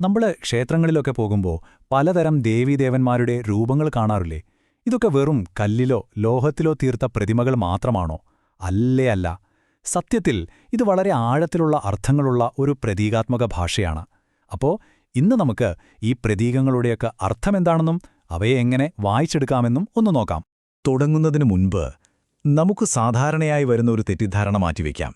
നമ്മൾ ക്ഷേത്രങ്ങളിലൊക്കെ പോകുമ്പോൾ പലതരം ദേവീദേവന്മാരുടെ രൂപങ്ങൾ കാണാറില്ലേ? ഇതൊക്കെ വെറും കല്ലിലോ ലോഹത്തിലോ തീർത്ത പ്രതിമകൾ മാത്രമാണോ? അല്ലേ അല്ല. സത്യത്തിൽ ഇത് വളരെ ആഴത്തിലുള്ള അർത്ഥങ്ങളുള്ള ഒരു പ്രതീകാത്മക ഭാഷയാണ്. അപ്പോ ഇന്ന് നമുക്ക് ഈ പ്രതീകങ്ങളുടെയൊക്കെ അർത്ഥമെന്താണെന്നും അവയെ എങ്ങനെ വായിച്ചെടുക്കാമെന്നും ഒന്ന് നോക്കാം. തുടങ്ങുന്നതിന് മുൻപ് നമുക്ക് സാധാരണയായി വരുന്ന ഒരു തെറ്റിദ്ധാരണ മാറ്റിവെക്കാം.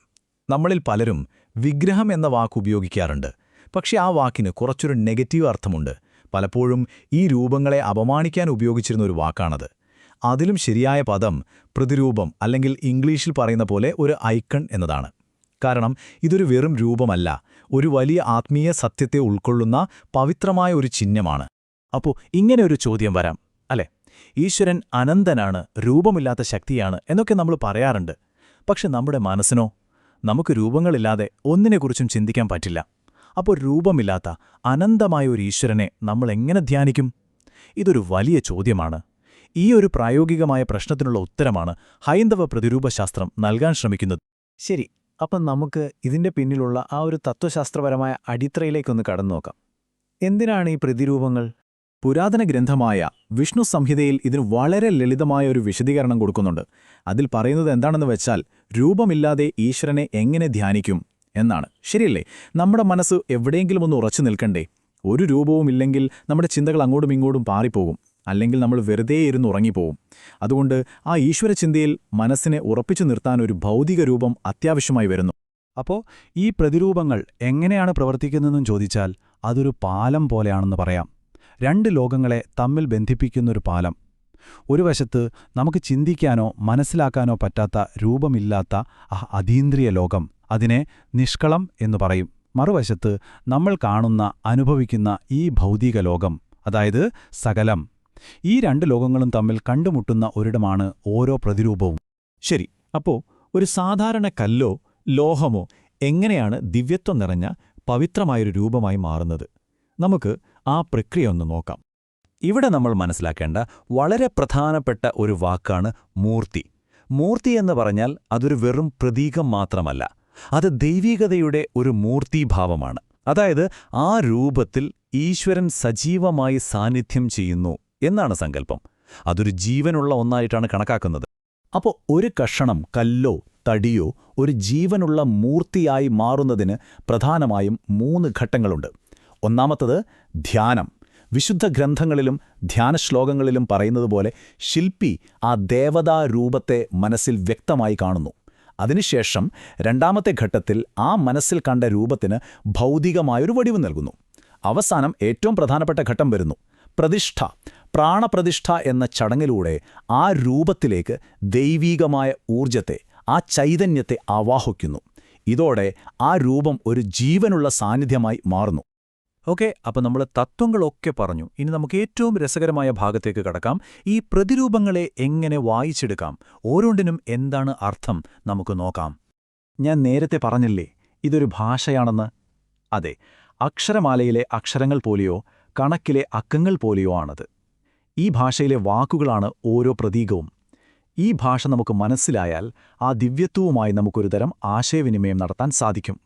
നമ്മളിൽ പലരും വിഗ്രഹം എന്ന വാക്ക് ഉപയോഗിക്കാറുണ്ട്. പക്ഷെ ആ വാക്കിന് കുറച്ചൊരു നെഗറ്റീവ് അർത്ഥമുണ്ട്. പലപ്പോഴും ഈ രൂപങ്ങളെ അപമാനിക്കാൻ ഉപയോഗിച്ചിരുന്ന ഒരു വാക്കാണത്. അതിലും ശരിയായ പദം പ്രതിരൂപം അല്ലെങ്കിൽ ഇംഗ്ലീഷിൽ പറയുന്ന പോലെ ഒരു ഐക്കൺ എന്നതാണ്. കാരണം ഇതൊരു വെറും രൂപമല്ല ഒരു വലിയ ആത്മീയ സത്യത്തെ ഉൾക്കൊള്ളുന്ന പവിത്രമായ ഒരു ചിഹ്നമാണ്. അപ്പോൾ ഇങ്ങനെ ഒരു ചോദ്യം വരാം അല്ലെ? ഈശ്വരൻ അനന്തനാണ് രൂപമില്ലാത്ത ശക്തിയാണ് എന്നൊക്കെ നമ്മൾ പറയാറുണ്ട്. പക്ഷെ നമ്മുടെ മനസ്സിനോ? നമുക്ക് രൂപങ്ങളില്ലാതെ ഒന്നിനെക്കുറിച്ചും ചിന്തിക്കാൻ പറ്റില്ല. അപ്പോൾ രൂപമില്ലാത്ത അനന്തമായ ഒരു ഈശ്വരനെ നമ്മൾ എങ്ങനെ ധ്യാനിക്കും? ഇതൊരു വലിയ ചോദ്യമാണ്. ഈ ഒരു പ്രായോഗികമായ പ്രശ്നത്തിനുള്ള ഉത്തരമാണ് ഹൈന്ദവ പ്രതിരൂപശാസ്ത്രം നൽകാൻ ശ്രമിക്കുന്നത്. ശരി അപ്പം നമുക്ക് ഇതിന്റെ പിന്നിലുള്ള ആ ഒരു തത്വശാസ്ത്രപരമായ അടിത്തറയിലേക്കൊന്ന് കടന്നു നോക്കാം. എന്തിനാണ് ഈ പ്രതിരൂപങ്ങൾ? പുരാതന ഗ്രന്ഥമായ വിഷ്ണു സംഹിതയിൽ ഇതിന് വളരെ ലളിതമായ ഒരു വിശദീകരണം കൊടുക്കുന്നുണ്ട്. അതിൽ പറയുന്നത് എന്താണെന്ന് വെച്ചാൽ രൂപമില്ലാതെ ഈശ്വരനെ എങ്ങനെ ധ്യാനിക്കും? എന്നാണ്. ശരിയല്ലേ? നമ്മുടെ മനസ്സ് എവിടെയെങ്കിലും ഒന്ന് ഉറച്ചു നിൽക്കണ്ടേ? ഒരു രൂപവും ഇല്ലെങ്കിൽ നമ്മുടെ ചിന്തകൾ അങ്ങോട്ടും ഇങ്ങോട്ടും പാറിപ്പോകും. അല്ലെങ്കിൽ നമ്മൾ വെറുതെ ഇരുന്ന് ഉറങ്ങിപ്പോവും അതുകൊണ്ട് ആ ഈശ്വര ചിന്തയിൽ മനസ്സിനെ ഉറപ്പിച്ചു നിർത്താൻ ഒരു ഭൗതിക രൂപം അത്യാവശ്യമായി വരുന്നു. അപ്പോൾ ഈ പ്രതിരൂപങ്ങൾ എങ്ങനെയാണ് പ്രവർത്തിക്കുന്നതെന്നും ചോദിച്ചാൽ അതൊരു പാലം പോലെയാണെന്ന് പറയാം. രണ്ട് ലോകങ്ങളെ തമ്മിൽ ബന്ധിപ്പിക്കുന്നൊരു പാലം. ഒരു വശത്ത് നമുക്ക് ചിന്തിക്കാനോ മനസ്സിലാക്കാനോ പറ്റാത്ത രൂപമില്ലാത്ത ആ അതീന്ദ്രിയ ലോകം. അതിനെ നിഷ്കളം എന്നു പറയും. മറുവശത്ത് നമ്മൾ കാണുന്ന അനുഭവിക്കുന്ന ഈ ഭൗതിക ലോകം അതായത് സകലം ഈ രണ്ട് ലോകങ്ങളും തമ്മിൽ കണ്ടുമുട്ടുന്ന ഒരിടമാണ് ഓരോ പ്രതിരൂപവും. ശരി അപ്പോ ഒരു സാധാരണ കല്ലോ ലോഹമോ എങ്ങനെയാണ് ദിവ്യത്വം നിറഞ്ഞ പവിത്രമായൊരു രൂപമായി മാറുന്നത്? നമുക്ക് ആ പ്രക്രിയ ഒന്ന് നോക്കാം. ഇവിടെ നമ്മൾ മനസ്സിലാക്കേണ്ട വളരെ പ്രധാനപ്പെട്ട ഒരു വാക്കാണ് മൂർത്തി. മൂർത്തി എന്ന് പറഞ്ഞാൽ അതൊരു വെറും പ്രതീകം മാത്രമല്ല. അത് ദൈവികതയുടെ ഒരു മൂർത്തീഭാവമാണ്. അതായത് ആ രൂപത്തിൽ ഈശ്വരൻ സജീവമായി സാന്നിധ്യം ചെയ്യുന്നു എന്നാണ് സങ്കല്പം. അതൊരു ജീവനുള്ള ഒന്നായിട്ടാണ് കണക്കാക്കുന്നത്. അപ്പോൾ ഒരു കഷണം കല്ലോ തടിയോ ഒരു ജീവനുള്ള മൂർത്തിയായി മാറുന്നതിന് പ്രധാനമായും മൂന്ന് ഘട്ടങ്ങളുണ്ട്. ഒന്നാമത്തത് ധ്യാനം. വിശുദ്ധ ഗ്രന്ഥങ്ങളിലും ധ്യാനശ്ലോകങ്ങളിലും പറയുന്നതുപോലെ ശില്പി ആ ദേവതാരൂപത്തെ മനസ്സിൽ വ്യക്തമായി കാണുന്നു. അതിനുശേഷം രണ്ടാമത്തെ ഘട്ടത്തിൽ ആ മനസ്സിൽ കണ്ട രൂപത്തിന് ഭൗതികമായൊരു വടിവ് നൽകുന്നു. അവസാനം ഏറ്റവും പ്രധാനപ്പെട്ട ഘട്ടം വരുന്നു. പ്രതിഷ്ഠ. പ്രാണപ്രതിഷ്ഠ എന്ന ചടങ്ങിലൂടെ ആ രൂപത്തിലേക്ക് ദൈവീകമായ ഊർജത്തെ ആ ചൈതന്യത്തെ ആവാഹിക്കുന്നു. ഇതോടെ ആ രൂപം ഒരു ജീവനുള്ള സാന്നിധ്യമായി മാറുന്നു. ഓക്കെ അപ്പോൾ നമ്മൾ തത്വങ്ങളൊക്കെ പറഞ്ഞു. ഇനി നമുക്ക് ഏറ്റവും രസകരമായ ഭാഗത്തേക്ക് കടക്കാം. ഈ പ്രതിരൂപങ്ങളെ എങ്ങനെ വായിച്ചെടുക്കാം? ഓരോണ്ടിനും എന്താണ് അർത്ഥം? നമുക്ക് നോക്കാം. ഞാൻ നേരത്തെ പറഞ്ഞില്ലേ ഇതൊരു ഭാഷയാണെന്ന്? അതെ അക്ഷരമാലയിലെ അക്ഷരങ്ങൾ പോലെയോ കണക്കിലെ അക്കങ്ങൾ പോലെയോ ആണത്. ഈ ഭാഷയിലെ വാക്കുകളാണ് ഓരോ പ്രതീകവും. ഈ ഭാഷ നമുക്ക് മനസ്സിലായാൽ ആ ദിവ്യത്വവുമായി നമുക്കൊരു തരം ആശയവിനിമയം നടത്താൻ സാധിക്കും.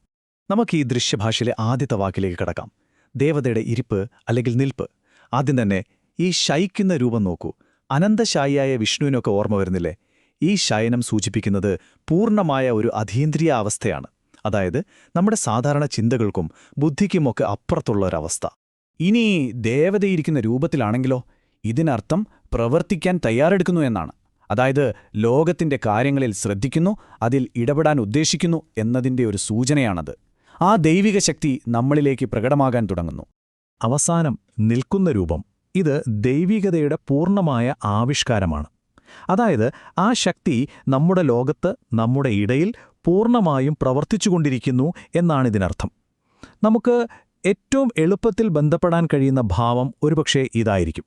നമുക്ക് ഈ ദൃശ്യഭാഷയിലെ ആദ്യത്തെ വാക്കിലേക്ക് കടക്കാം. ദേവതയുടെ ഇരിപ്പ് അല്ലെങ്കിൽ നിൽപ്പ്. ആദ്യം തന്നെ ഈ ശയിക്കുന്ന രൂപം നോക്കൂ. അനന്തശായിയായ വിഷ്ണുവിനൊക്കെ ഓർമ്മ വരുന്നില്ലേ? ഈ ശയനം സൂചിപ്പിക്കുന്നത് പൂർണമായ ഒരു അതീന്ദ്രിയ അവസ്ഥയാണ്. അതായത് നമ്മുടെ സാധാരണ ചിന്തകൾക്കും ബുദ്ധിക്കുമൊക്കെ അപ്പുറത്തുള്ള ഒരവസ്ഥ ഇനി ദേവതയിരിക്കുന്ന രൂപത്തിലാണെങ്കിലോ? ഇതിനർത്ഥം പ്രവർത്തിക്കാൻ തയ്യാറെടുക്കുന്നു എന്നാണ്. അതായത് ലോകത്തിന്റെ കാര്യങ്ങളിൽ ശ്രദ്ധിക്കുന്നു അതിൽ ഇടപെടാൻ ഉദ്ദേശിക്കുന്നു എന്നതിന്റെ ഒരു സൂചനയാണത്. ആ ദൈവിക ശക്തി നമ്മളിലേക്ക് പ്രകടമാകാൻ തുടങ്ങുന്നു. അവസാനം നിൽക്കുന്ന രൂപം ഇത് ദൈവികതയുടെ പൂർണമായ ആവിഷ്കാരമാണ്. അതായത് ആ ശക്തി നമ്മുടെ ലോകത്ത് നമ്മുടെ ഇടയിൽ പൂർണമായും പ്രവർത്തിച്ചുകൊണ്ടിരിക്കുന്നു എന്നാണിതിനർത്ഥം. നമുക്ക് ഏറ്റവും എളുപ്പത്തിൽ ബന്ധപ്പെടാൻ കഴിയുന്ന ഭാവം ഒരുപക്ഷെ ഇതായിരിക്കും.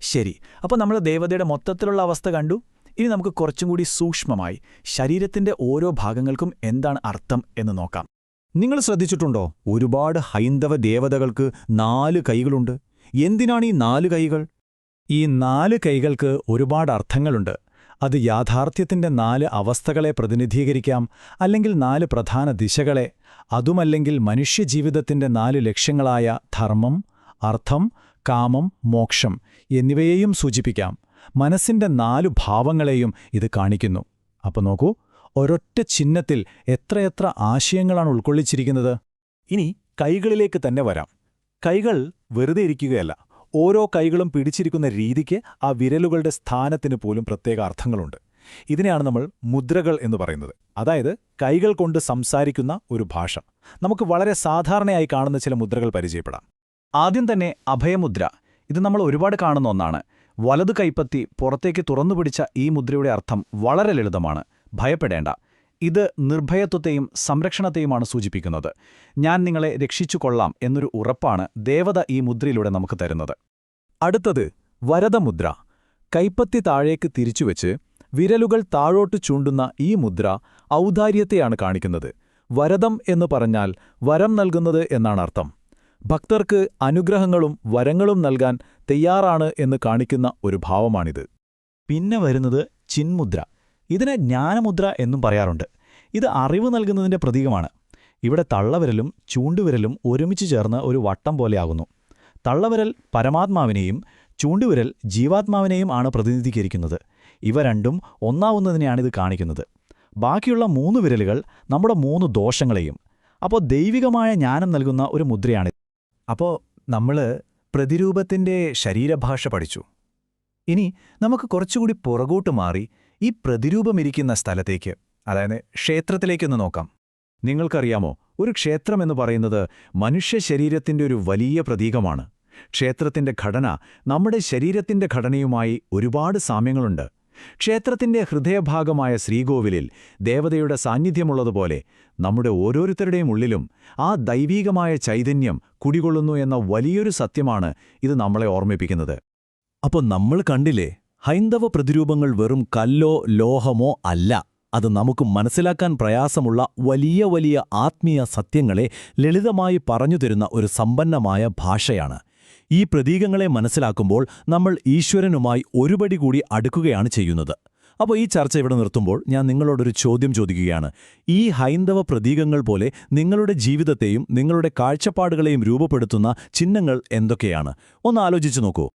ശരി അപ്പോൾ നമ്മൾ ദേവതയുടെ മൊത്തത്തിലുള്ള അവസ്ഥ കണ്ടു. ഇനി നമുക്ക് കുറച്ചും കൂടി സൂക്ഷ്മമായി ശരീരത്തിന്റെ ഓരോ ഭാഗങ്ങൾക്കും എന്താണ് അർത്ഥം എന്ന് നോക്കാം. നിങ്ങൾ ശ്രദ്ധിച്ചിട്ടുണ്ടോ? ഒരുപാട് ഹൈന്ദവ ദേവതകൾക്ക് നാല് കൈകളുണ്ട്. എന്തിനാണ് ഈ നാല് കൈകൾ? ഈ നാല് കൈകൾക്ക് ഒരുപാട് അർത്ഥങ്ങളുണ്ട്. അത് യാഥാർത്ഥ്യത്തിന്റെ നാല് അവസ്ഥകളെ പ്രതിനിധീകരിക്കാം അല്ലെങ്കിൽ നാല് പ്രധാന ദിശകളെ അതുമല്ലെങ്കിൽ മനുഷ്യജീവിതത്തിന്റെ നാല് ലക്ഷ്യങ്ങളായ ധർമ്മം അർത്ഥം കാമം മോക്ഷം എന്നിവയെയും സൂചിപ്പിക്കാം. മനസ്സിന്റെ നാലു ഭാവങ്ങളെയും ഇത് കാണിക്കുന്നു. അപ്പോൾ നോക്കൂ ഒരൊറ്റ ചിഹ്നത്തിൽ എത്രയെത്ര ആശയങ്ങളാണ് ഉൾക്കൊള്ളിച്ചിരിക്കുന്നത്? ഇനി കൈകളിലേക്ക് തന്നെ വരാം. കൈകൾ വെറുതെ ഇരിക്കുകയല്ല ഓരോ കൈകളും പിടിച്ചിരിക്കുന്ന രീതിക്ക് ആ വിരലുകളുടെ സ്ഥാനത്തിന് പോലും പ്രത്യേക അർത്ഥങ്ങളുണ്ട്. ഇതിനെയാണ് നമ്മൾ മുദ്രകൾ എന്ന് പറയുന്നത്. അതായത് കൈകൾ കൊണ്ട് സംസാരിക്കുന്ന ഒരു ഭാഷ. നമുക്ക് വളരെ സാധാരണയായി കാണുന്ന ചില മുദ്രകൾ പരിചയപ്പെടാം. ആദ്യം തന്നെ അഭയമുദ്ര. ഇത് നമ്മൾ ഒരുപാട് കാണുന്ന ഒന്നാണ്. വലതു കൈപ്പത്തി പുറത്തേക്ക് തുറന്നുപിടിച്ച ഈ മുദ്രയുടെ അർത്ഥം വളരെ ലളിതമാണ്. ഭയപ്പെടേണ്ട. ഇത് നിർഭയത്വത്തെയും സംരക്ഷണത്തെയുമാണ് സൂചിപ്പിക്കുന്നത്. ഞാൻ നിങ്ങളെ രക്ഷിച്ചു കൊള്ളാം എന്നൊരു ഉറപ്പാണ് ദേവത ഈ മുദ്രയിലൂടെ നമുക്ക് തരുന്നത്. അടുത്തത് വരദമുദ്ര. കൈപ്പത്തി താഴേക്ക് തിരിച്ചുവെച്ച് വിരലുകൾ താഴോട്ട് ചൂണ്ടുന്ന ഈ മുദ്ര ഔദാര്യത്തെയാണ് കാണിക്കുന്നത്. വരദം എന്ന് പറഞ്ഞാൽ വരം നൽകുന്നത് എന്നാണ് അർത്ഥം. ഭക്തർക്ക് അനുഗ്രഹങ്ങളും വരങ്ങളും നൽകാൻ തയ്യാറാണ് എന്ന് കാണിക്കുന്ന ഒരു ഭാവമാണിത്. പിന്നെ വരുന്നത് ചിന്മുദ്ര ഇതിനെ ജ്ഞാനമുദ്ര എന്നും പറയാറുണ്ട്. ഇത് അറിവ് നൽകുന്നതിന്റെ പ്രതീകമാണ്. ഇവിടെ തള്ളവിരലും ചൂണ്ടുവിരലും ഒരുമിച്ച് ചേർന്ന് ഒരു വട്ടം പോലെയാകുന്നു തള്ളവിരൽ പരമാത്മാവിനെയും ചൂണ്ടുവിരൽ ജീവാത്മാവിനെയും ആണ് പ്രതിനിധീകരിക്കുന്നത്. ഇവ രണ്ടും ഒന്നാവുന്നതിനെയാണിത് കാണിക്കുന്നത്. ബാക്കിയുള്ള മൂന്ന് വിരലുകൾ നമ്മുടെ മൂന്ന് ദോഷങ്ങളെയും അപ്പോൾ ദൈവികമായ ജ്ഞാനം നൽകുന്ന ഒരു മുദ്രയാണ്. അപ്പോൾ നമ്മൾ പ്രതിരൂപത്തിന്റെ ശരീരഭാഷ പഠിച്ചു. ഇനി നമുക്ക് കുറച്ചുകൂടി പുറകോട്ട് മാറി ഈ പ്രതിരൂപമിരിക്കുന്ന സ്ഥലത്തേക്ക് അതായത് ക്ഷേത്രത്തിലേക്കൊന്ന് നോക്കാം. നിങ്ങൾക്കറിയാമോ ഒരു ക്ഷേത്രം എന്ന് പറയുന്നത് മനുഷ്യ ശരീരത്തിന്റെ ഒരു വലിയ പ്രതീകമാണ്. ക്ഷേത്രത്തിന്റെ ഘടന നമ്മുടെ ശരീരത്തിന്റെ ഘടനയുമായി ഒരുപാട് സാമ്യങ്ങളുണ്ട്. ക്ഷേത്രത്തിന്റെ ഹൃദയഭാഗമായ ശ്രീകോവിലിൽ ദേവതയുടെ സാന്നിധ്യമുള്ളതുപോലെ നമ്മുടെ ഓരോരുത്തരുടെയും ഉള്ളിലും ആ ദൈവീകമായ ചൈതന്യം കുടികൊള്ളുന്നു എന്ന വലിയൊരു സത്യമാണ് ഇത് നമ്മളെ ഓർമ്മിപ്പിക്കുന്നത്. അപ്പോൾ നമ്മൾ കണ്ടില്ലേ ഹൈന്ദവ പ്രതിരൂപങ്ങൾ വെറും കല്ലോ ലോഹമോ അല്ല. അത് നമുക്ക് മനസ്സിലാക്കാൻ പ്രയാസമുള്ള വലിയ വലിയ ആത്മീയ സത്യങ്ങളെ ലളിതമായി പറഞ്ഞു തരുന്ന ഒരു സമ്പന്നമായ ഭാഷയാണ്. ഈ പ്രതീകങ്ങളെ മനസ്സിലാക്കുമ്പോൾ നമ്മൾ ഈശ്വരനുമായി ഒരുപടി കൂടി അടുക്കുകയാണ് ചെയ്യുന്നത്. അപ്പോൾ ഈ ചർച്ച ഇവിടെ നിർത്തുമ്പോൾ ഞാൻ നിങ്ങളോടൊരു ചോദ്യം ചോദിക്കുകയാണ്. ഈ ഹൈന്ദവ പ്രതീകങ്ങൾ പോലെ നിങ്ങളുടെ ജീവിതത്തെയും നിങ്ങളുടെ കാഴ്ചപ്പാടുകളെയും രൂപപ്പെടുത്തുന്ന ചിഹ്നങ്ങൾ എന്തൊക്കെയാണ്? ഒന്ന് ആലോചിച്ചു നോക്കൂ.